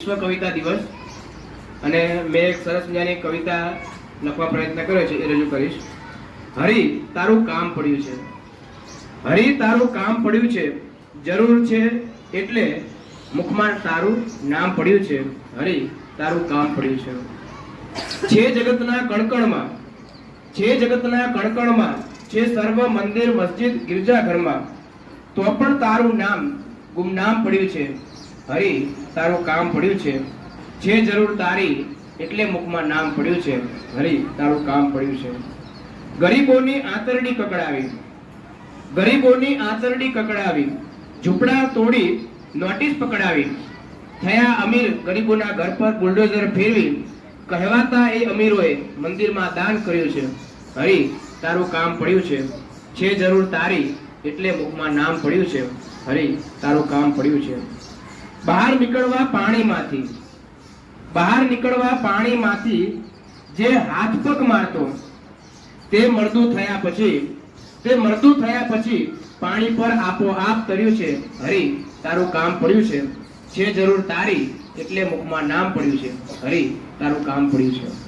વિશ્વ કવિતા દિવસ. અને મેં એક સરસ મજાની કવિતા લખવા પ્રયત્ન કર્યો છે, એ રજૂ કરીશ. હરી, તારું કામ પડ્યું છે. હરી, તારું કામ પડ્યું છે. જરૂર છે એટલે મુખમાં તારું નામ પડ્યું છે. હરી, તારું કામ પડ્યું છે. છે જગતના કણકણમાં છે જગતના કણકણમાં છે સર્વ મંદિર, મસ્જિદ, ગિરજાઘરમાં, તો પણ તારું નામ ગુમનામ પડ્યું છે. હરી, તારું કામ પડ્યું છે. જે જરૂર તારી, એટલે મુખમાં નામ પડ્યું છે. હરી, તારું કામ પડ્યું છે. ગરીબોની આંતરડી કકડાવી. ગરીબોની આંતરડી કકડાવી. ઝૂંપડા તોડી નોટિસ પકડાવી. થયા અમીર ગરીબોના ઘર પર બુલડોઝર ફેરવી. કહેવાતા એ અમીરોએ મંદિરમાં દાન કર્યું છે. હરી, તારું કામ પડ્યું છે. છે જરૂર તારી, એટલે મુખમાં નામ પડ્યું છે. હરી, તારું કામ પડ્યું છે. બહાર નીકળવા પાણીમાંથી. બહાર નીકળવા પાણીમાંથી જે હાથ પગ મારતો, તે મરદું થયા પછી, તે મરદું થયા પછી પાણી પર આપોઆપ કર્યું છે, હરી, તારું કામ પડ્યું છે. છે જરૂર તારી, એટલે મુખમાં નામ પડ્યું છે. હરી, તારું કામ પડ્યું છે.